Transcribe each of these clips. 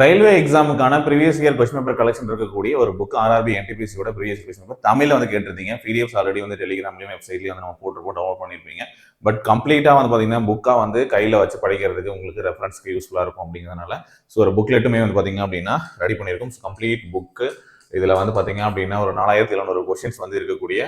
Railway எக்ஸாமுக்கான previous year question paper collection இருக்கக்கூடிய ஒரு book RRB என்டிபிசியோட ப்ரீவியஸ் கொஸ்டின் பேப்பர் தமிழில் வந்து கேட்டிருந்தீங்க. பிடிஎஃப்ஸ் ஆல்ரெடி வந்து டெலிகிராம்லையும் வெப்சைட்லேயும் வந்து நம்ம போட்டு போட்டு டவுன்லோட் பண்ணியிருப்பீங்க பட் கம்ப்ளீட்டாக வந்து பார்த்தீங்கன்னா புக்காக வந்து கையில் வச்சு படிக்கிறதுக்கு உங்களுக்கு ரெஃபரன்ஸ்க்கு யூஸ்ஃபுல்லாக இருக்கும் அப்படிங்கிறதுனால ஸோ ஒரு புக்லெட்டுமே வந்து பார்த்தீங்க அப்படின்னா ரெடி பண்ணியிருக்கோம். கம்ப்ளீட் புக்கு இதில் வந்து பார்த்தீங்க அப்படின்னா ஒரு நாலாயிரத்தி எழுநூறு கொஷின்ஸ் வந்து இருக்கக்கூடிய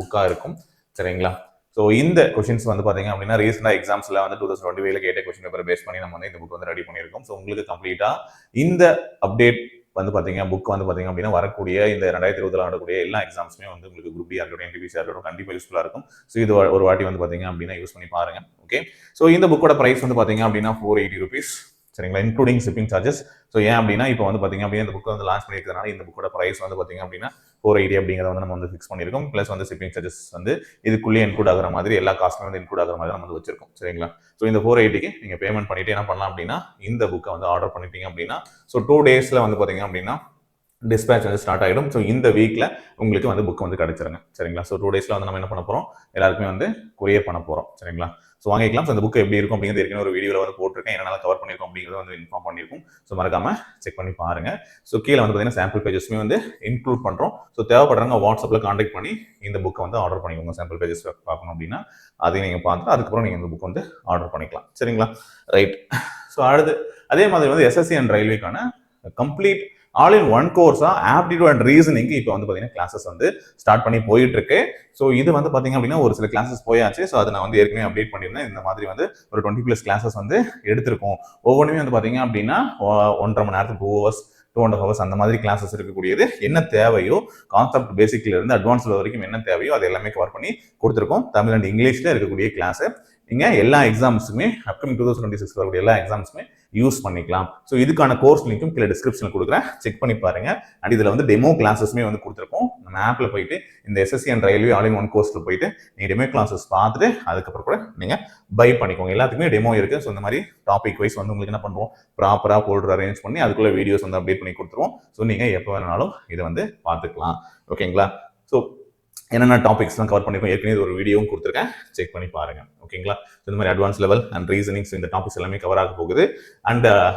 புக்காக இருக்கும். சரிங்களா? ஸோ இந்த கொஷின்ஸ் வந்து பார்த்தீங்க அப்படின்னா ரீசெண்டாக எக்ஸாம்ஸில் வந்து டூ தௌசண்ட் டுவெண்ட்டி கேட்ட கொஷின் பேப்பர் பேஸ் பண்ணி நம்ம வந்து இந்த புக் வந்து ரெடி பண்ணியிருக்கோம். ஸோ உங்களுக்கு கம்ப்ளீட்டாக இந்த அப்டேட் வந்து பார்த்தீங்கன்னா புக் வந்து பார்த்தீங்க அப்படின்னா வரக்கூடிய இந்த ரெண்டாயிரத்தி இருபதில் நடக்கக்கூடிய எல்லா எக்ஸாம்ஸுமே வந்து உங்களுக்கு குரூப் டி இருக்கட்டும் என்டிபிசி இருக்கட்டும் கண்டிப்பாக யூஸ்ஃபுல்லாக இருக்கும். ஸோ இது ஒரு- ஒரு வாட்டி வந்து பார்த்தீங்க அப்படின்னா யூஸ் பண்ணி பாருங்க. ஓகே ஸோ இந்த புக்கோட ப்ரைஸ் வந்து பார்த்தீங்க அப்படின்னா ஃபோர் எயிட்டி ருபீஸ் சரிங்களா? இன்க்ளூடிங் ஷிப்பிங் சார்ஜஸ் ஸோ ஏன் அப்படின்னா இப்போ வந்து பார்த்தீங்க அப்படின்னா இந்த புக் வந்து லான்ச் பண்ணியிருக்கிறதுனால இந்த புக்கோட ப்ரைஸ் வந்து பார்த்தீங்க அப்படின்னா ஃபோர் எயிட்டி அப்படிங்கிறத வந்து நம்ம வந்து ஃபிக்ஸ் பண்ணியிருக்கோம். ப்ளஸ் வந்து ஷிப்பிங் சார்ஜஸ் வந்து இதுக்குள்ளே இன்க்ளூட் ஆகிற மாதிரி எல்லா காஸ்ட்டும் வந்து இன்க்ளூட் ஆகிற மாதிரி நம்ம வந்து வச்சிருக்கோம். சரிங்களா? ஸோ இந்த ஃபோர் எயிட்டிக்கு நீங்கள் பேமெண்ட் பண்ணிட்டு என்ன பண்ணலாம் அப்படின்னா இந்த புக்கை வந்து ஆர்டர் பண்ணிட்டீங்க அப்படின்னா ஸோ டூ டேஸில் வந்து பார்த்தீங்க அப்படின்னா டிஸ்பேச் வந்து ஸ்டார்ட் ஆகிடும் ஸோ இந்த வீக்கில் உங்களுக்கு வந்து புக் வந்து கிடச்சிருங்க. சரிங்களா? ஸோ டூ டேஸில் வந்து நம்ம என்ன பண்ண போகிறோம் எல்லாருக்குமே வந்து கொரியர் பண்ண போகிறோம் சரிங்களா? ஸோ வாங்கிக்கலாம் ஸோ இந்த புக் எப்படி இருக்கும் அப்படிங்கிறது ஏற்கனவே ஒரு வீடியோவில் வந்து போட்டிருக்கேன். என்னென்ன கவர் பண்ணியிருக்கோம் அப்படிங்கிறத வந்து இன்ஃபார்ம் பண்ணியிருக்கும். ஸோ மறக்காம செக் பண்ணி பாருங்க. ஸோ கீழே வந்து பார்த்தீங்கன்னா சாம்பிள் பேஜஸ்மே வந்து இன்க்ளூட் பண்ணுறோம் ஸோ தேவைப்படுறவங்க வாட்ஸ்அப்பில் காண்டாக்ட் பண்ணி இந்த புக்கை வந்து ஆர்டர் பண்ணிக்கோங்க. சாம்பிள் பேஜஸ் பார்க்கணும் அப்படின்னா. அதையும் நீங்கள் பார்த்து அதுக்கப்புறம் நீங்கள் இந்த புக் வந்து ஆர்டர் பண்ணிக்கலாம். சரிங்களா? ரைட் ஸோ அடுத்து அதே மாதிரி வந்து எஸ்எஸ்சி அண்ட் ரயில்வேக்கான கம்ப்ளீட் ஆல் இன் ஒன் கோர்ஸாக ஆப்டிடியூட் அண்ட் ரீசனிங் இப்போ வந்து பார்த்தீங்கன்னா கிளாஸஸ் வந்து ஸ்டார்ட் பண்ணி போயிட்டு இருக்கு ஸோ இது வந்து பார்த்தீங்க அப்படின்னா ஒரு சில கிளாஸஸ் போயாச்சு. ஸோ அதை நான் வந்து ஏற்கனவே அப்டேட் பண்ணியிருந்தேன். இந்த மாதிரி வந்து ஒரு டுவெண்ட்டி ப்ளஸ் கிளாஸஸ் வந்து எடுத்திருக்கோம். ஒவ்வொன்றுமே வந்து பார்த்தீங்க அப்படின்னா ஒன்றரை மணி நேரத்துக்கு two hours two and hours அந்த மாதிரி கிளாஸஸ் இருக்கக்கூடியது. என்ன தேவையோ கான்செப்ட் பேசிக்ல இருந்து அட்வான்ஸ் வரைக்கும் என்ன தேவையோ அது எல்லாமே கவர் பண்ணி கொடுத்துருக்கோம். தமிழ் அண்ட் இங்கிலீஷில் இருக்கக்கூடிய கிளாஸ் நீங்கள் எல்லா எக்ஸாம்ஸுமே upcoming two thousand twenty six வரக்கூடிய எல்லா எக்ஸாம்ஸுமே யூஸ் பண்ணிக்கலாம். ஸோ இதுக்கான கோர்ஸ் லிங்க்கும் கீழே டிஸ்கிரிப்ஷனில் கொடுக்குறேன். செக் பண்ணி பாருங்க. அண்ட் இதில் வந்து டெமோ கிளாஸஸ்மே வந்து கொடுத்துருக்கோம். நம்ம ஆப்பில் போயிட்டு இந்த SSC and railway all in one கோர்ஸில் போயிட்டு நீங்கள் டெமோ கிளாஸஸ் பார்த்துட்டு அதுக்கப்புறம் கூட நீங்கள் பை பண்ணிக்கோங்க. எல்லாத்துக்குமே டெமோ இருக்குது ஸோ இந்த மாதிரி டாபிக் வைஸ் வந்து உங்களுக்கு என்ன பண்ணுவோம்? ப்ராப்பராக ஃபோல்டர் அரேஞ்ச் பண்ணி அதுக்குள்ளே வீடியோஸ் வந்து அப்டேட் பண்ணி கொடுத்துருவோம். ஸோ நீங்கள் எப்போ வேணாலும் இதை வந்து பார்த்துக்கலாம். ஓகேங்களா ஸோ என்னென்ன டாபிக்ஸ்லாம் கவர் பண்ணிருக்கோம்? ஏற்கனவே ஒரு வீடியோவும் கொடுத்துருக்கேன். செக் பண்ணி பாருங்க. ஓகேங்களா இந்த மாதிரி அட்வான்ஸ் லெவல் அண்ட் ரீசனிங்ஸ் இந்த டாபிக்ஸ் எல்லாமே கவர் ஆக போகுது. அண்ட் uh,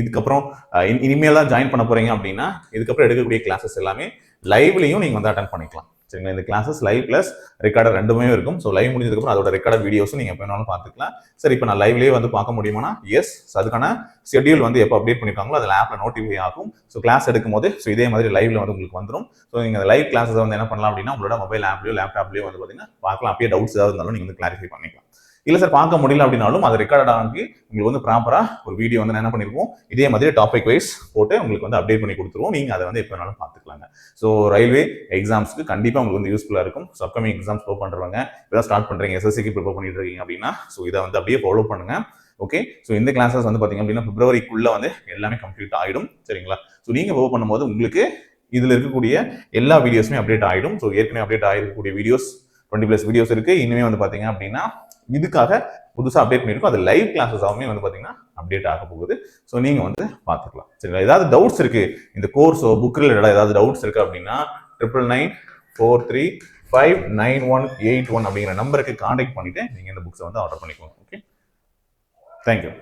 இதுக்கப்புறம் uh, இனிமேல் தான் ஜாயின் பண்ண போறீங்க அப்படின்னா இதுக்கப்புறம் எடுக்கக்கூடிய கிளாஸஸ் எல்லாமே லைவ்லையும் நீங்கள் வந்து அட்டன் பண்ணிக்கலாம். சரிங்களா இந்த கிளாஸஸ் லைவ் ப்ளஸ் ரெக்கார்டர் ரெண்டுமே இருக்கும். ஸோ லைவ் முடிஞ்சதுக்கப்புறம் அதோட ரெக்கார்டர் வீடியோஸும் நீங்கள் எப்போ வேணாலும் பார்த்துக்கலாம். சரி இப்போ நான் லைவ்லேயே வந்து பார்க்க முடியுமானா? எஸ் அதுக்கான ஷெட்யூல் வந்து எப்போ அப்டேட் பண்ணிப்பாங்களோ அதில் ஆப்பில் நோட்டிஃபை ஆகும். ஸோ கிளாஸ் எடுக்கும் போது ஸோ இதே மாதிரி லைவ்ல வந்து உங்களுக்கு வந்துடும் ஸோ நீங்கள் லைவ் கிளாஸஸ் வந்து என்ன பண்ணலாம் அப்படின்னா உங்களோட மொபைல் ஆப்லையோ லேப்டாப்லையோ வந்து பார்த்தீங்கன்னா பார்க்கலாம். அப்படியே டவுட்ஸ் ஏதாவது இருந்தாலும் நீங்கள் வந்து கிளாரிஃபை பண்ணிக்கலாம். இல்லை சார் பார்க்க முடியல அப்படின்னாலும் அது ரெக்கார்ட் ஆகி உங்களுக்கு வந்து ப்ராப்பராக ஒரு வீடியோ வந்து என்ன பண்ணிருப்போம் இதே மாதிரி டாபிக் வைஸ் போட்டு உங்களுக்கு வந்து அப்டேட் பண்ணி கொடுத்துருவோம். நீங்கள் அதை வந்து எப்போ வேணாலும் பார்த்துக்கலாங்க. ஸோ ரயில்வே எக்ஸாம்ஸ்க்கு கண்டிப்பாக உங்களுக்கு வந்து யூஸ்ஃபுல்லாக இருக்கும். ஸோ அப்கமிங் எக்ஸாம்ஸ் ப்ரோ பண்ணுறவங்க இப்போ ஸ்டார்ட் பண்ணுறீங்க எஸ்எஸ்சிக்கு ப்ரிப்பேர் பண்ணிட்டு இருக்கீங்க அப்படின்னா ஸோ இதை வந்து அப்படியே ஃபாலோ பண்ணுங்க. ஓகே ஸோ இந்த கிளாஸஸ் வந்து பார்த்தீங்க அப்படின்னா பிப்ரவரிக்குள்ளே வந்து எல்லாமே கம்ப்ளீட் ஆகிடும் சரிங்களா? ஸோ நீங்கள் ப்ரோ பண்ணும்போது உங்களுக்கு இதில் இருக்கக்கூடிய எல்லா வீடியோஸுமே அப்டேட் ஆகிடும் ஸோ ஏற்கனவே அப்டேட் ஆகிருக்கக்கூடிய வீடியோஸ் டுவெண்ட்டி ப்ளஸ் வீடியோஸ் இருக்குது இனிமே வந்து பார்த்தீங்க அப்படின்னா இதுக்காக புதுசாக அப்டேட் பண்ணியிருக்கோம். அது லைவ் கிளாஸஸாகவுமே வந்து பார்த்தீங்கன்னா அப்டேட் ஆக போகுது. ஸோ நீங்கள் வந்து பார்த்துக்கலாம். சரிங்களா? ஏதாவது டவுட்ஸ் இருக்குது இந்த கோர்ஸோ புக் ரிலேட்டடாக ஏதாவது டவுட்ஸ் இருக்குது அப்படின்னா triple nine four three five nine one eight one அப்படிங்கிற நம்பருக்கு காண்டாக்ட் பண்ணிவிட்டு நீங்கள் இந்த புக்ஸை வந்து ஆர்டர் பண்ணிக்கோங்க. Okay thank you